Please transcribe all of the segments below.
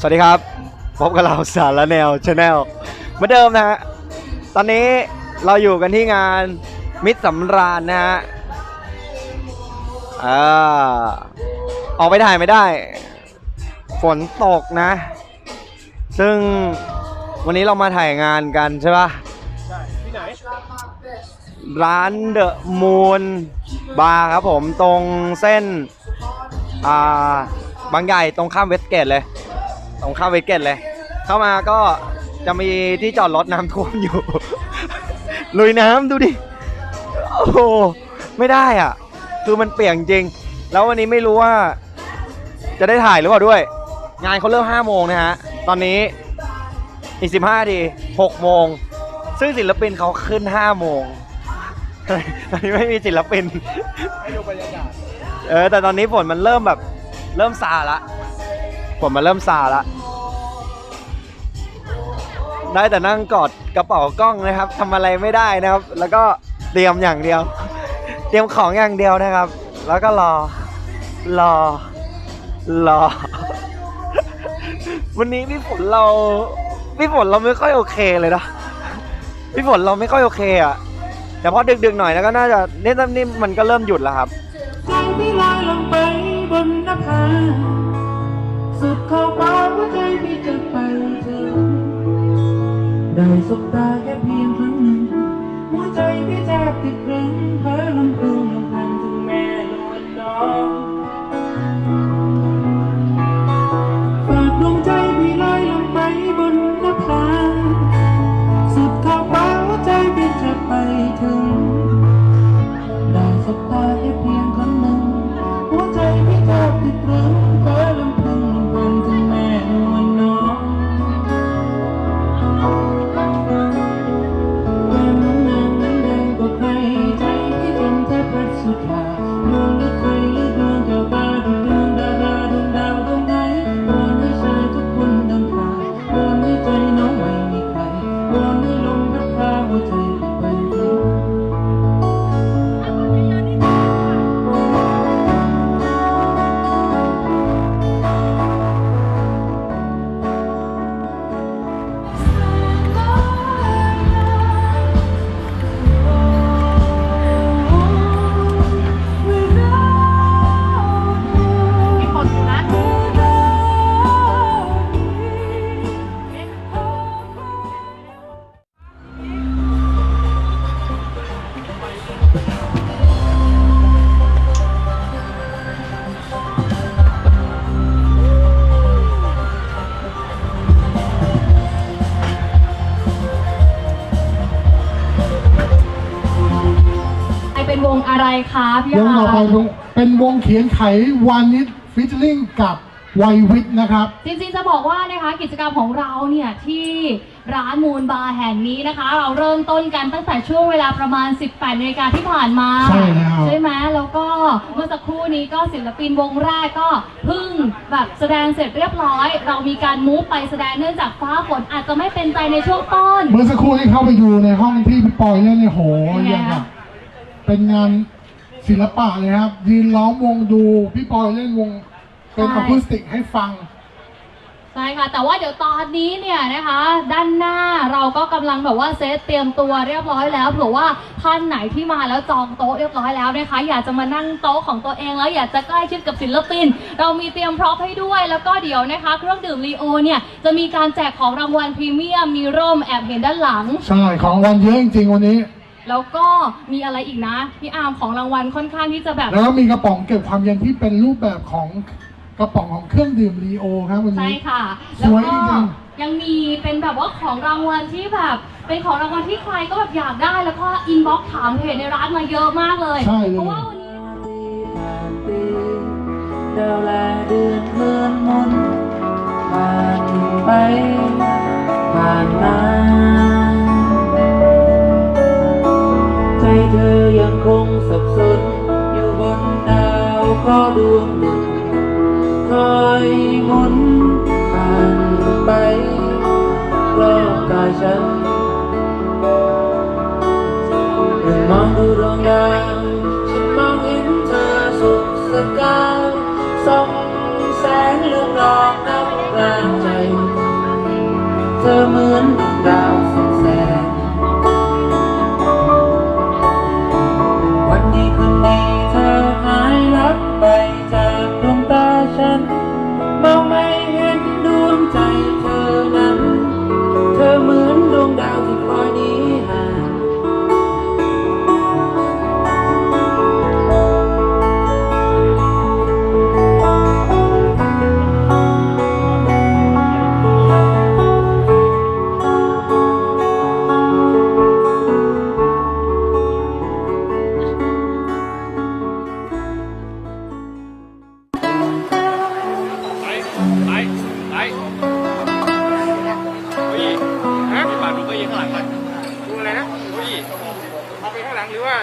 สวัสดีครับพบกับเราสารแนวชาแนลเหมือนเดิมนะฮะตอนนี้เราอยู่กันที่งานมิตรสำราญนะฮะอ่าออกไปถ่ายไม่ได้ ฝนตกนะ ซึ่งวันนี้เรามาถ่ายงานกันใช่ปะใช่ที่ไหนร้านเดอะมูนบาร์ครับผมตรงเส้นอ่าบางใหญ่ตรงข้ามเวสเกตเลย ตรงข้ามเวสเกตเลย เข้ามาก็จะมีที่จอดรถน้ำท่วมอยู่ ลุยน้ำดูดิ โอ้โห ไม่ได้อะ คือมันเปียกจริง แล้ววันนี้ไม่รู้ว่า จะได้ถ่ายหรือเปล่าด้วย งานเขาเริ่ม5โมงนะฮะ ตอนนี้อีก 15นาที6โมง ซึ่งศิลปินเขาขึ้น5โมงตอนนี้ไม่มีศิลปินให้ดูบรรยากาศ เออ แต่ตอนนี้ฝนมันเริ่มแบบ เริ่มซาละ ฝนมันเริ่มซาละได้แต่นั่งกอดกระเป๋ากล้องนะครับทำอะไรไม่ได้นะครับ แล้วก็เตรียมอย่างเดียว เตรียมของอย่างเดียวนะครับ แล้วก็รอรอรอ วันนี้พี่ฝนเราพี่ฝนเราไม่ค่อยโอเคเลยนะพี่ฝนเราไม่ค่อยโอเคอะแต่พอดึกๆหน่อยแล้วก็น่าจะนี่นี่มันก็เริ่มหยุดแล้วครับ สุดขอบฟ้าว่าใจพี่จะไปถึงได้สบตาแค่เพียงครั้งหนึ่งหัวใจพี่แทบติดรึง คนอยู่นะไอเป็นวงอะไรคะพี่วงต่อไปเป็นวงเขียนไขวานิช ฟิชลิงกับไววิทนะครับ จริงๆจะบอกว่านะคะกิจกรรมของเราเนี่ยที่ร้านมูลบาร์แห่งนี้นะคะ เราเริ่มต้นกันตั้งแต่ช่วงเวลาประมาณ 18นาฬิกาที่ผ่านมาใช่แล้วใช่ไหมแล้วก็เมื่อสักครู่นี้ก็ศิลปินวงแรกก็เพิ่งแบบแสดงเสร็จเรียบร้อย เรามีการมูฟไปแสดงเนื่องจากฟ้าฝนอาจจะไม่เป็นใจในช่วงต้น เมื่อสักครู่ที่เข้าไปดูในห้องที่พี่ปอยเล่นเนี่ยโหเป็นไงยังคะกับเป็นงาน ศิลปะเลยครับ ยืนล้อมวงดู พี่ปอยเล่นวงเป็นอะคูสติกให้ฟัง ใช่ค่ะ แต่ว่าเดี๋ยวตอนนี้เนี่ยนะคะ ด้านหน้าเราก็กำลังแบบว่าเซตเตรียมตัวเรียบร้อยแล้วเผื่อว่าท่านไหนที่มาแล้วจองโต๊ะเรียบร้อยแล้วนะคะ อยากจะมานั่งโต๊ะของตัวเองแล้วอยากจะใกล้ชิดกับศิลปิน เรามีเตรียมพร็อพให้ด้วย แล้วก็เดี๋ยวนะคะ เครื่องดื่มลีโอเนี่ยจะมีการแจกของรางวัลพรีเมียมมีร่มแอบเห็นด้านหลัง ใช่ ของรางวันเยอะจริงๆวันนี้ แล้วก็มีอะไรอีกนะพี่อาร์มของรางวัลค่อนข้างที่จะแบบ แล้วก็มีกระป๋องเก็บความเย็นที่เป็นรูปแบบของกระป๋องของเครื่องดื่มรีโอครับวันใช่นี้ ค่ะ สแล้ววยก็จริง ยังมีเป็นแบบว่าของรางวัลที่แบบ เป็นของรางวัลที่ใครก็แบบอยากได้แล้วก็อินบ็อกซ์ถามเพจในร้านมาเยอะมากเลย ใช่เลย เพราะว่าวันนี้ ผ่านปีดาวและเดือนเคลื่อนหมุนผ่านไป เธอยังคงสับสน อยู่บนดาวก็ดวงหนึ่งคอยหมุนผ่านไปรอบกายฉันมองดูดวง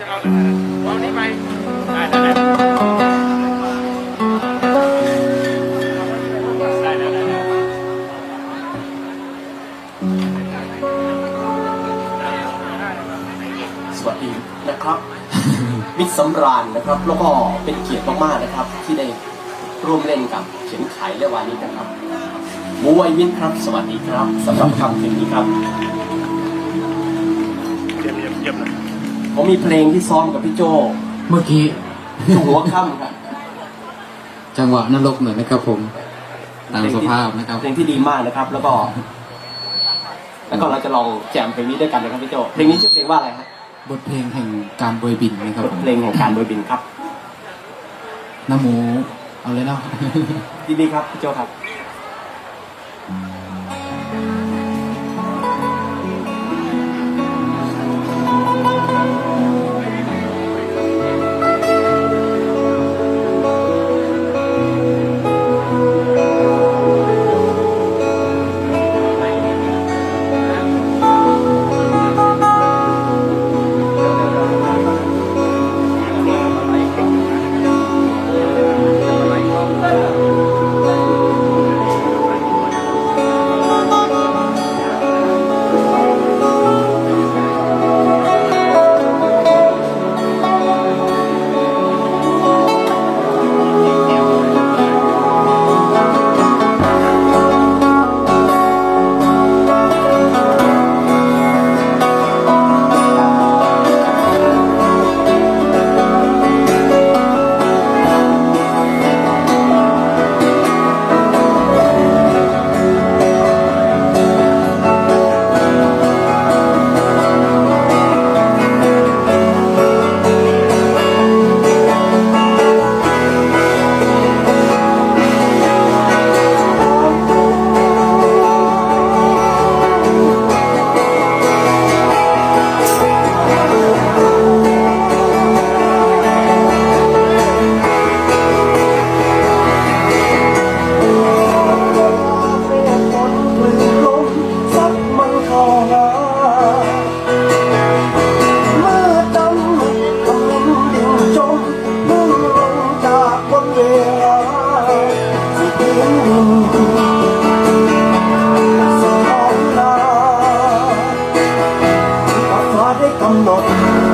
จะเอาเอานี้ไปได้ได้ได้ได้ได้ได้สวัสดีนะครับ มิตรสำราญนะครับ แล้วก็เป็นเกียรติมากๆนะครับ ที่ได้ร่วมเล่นกับเขียนไขและวานิชนะครับมวยมิตรครับ สวัสดีครับสำหรับคำเพลงนี้ครับเยี่ยมเยี่ยมเยี่ยมเลย ผมมีเพลงที่ซ้อมกับพี่โจเมื่อกี้ช่วงหัวค่ำครับจังหวะนรกหน่อยนะครับผม ตามสภาพนะครับ เพลงที่ดีมากนะครับ แล้วก็ แล้วก็เราจะลองแจมเพลงนี้ด้วยกันนะครับพี่โจเพลงนี้ชื่อเพลงว่าอะไรครับบทเพลงแห่งการโบยบินนะครับบทผมเพลงแห่งการโดยบินครับน้ำหมู เอาเลยเนาะดีดีครับพี่โจครับ I'm not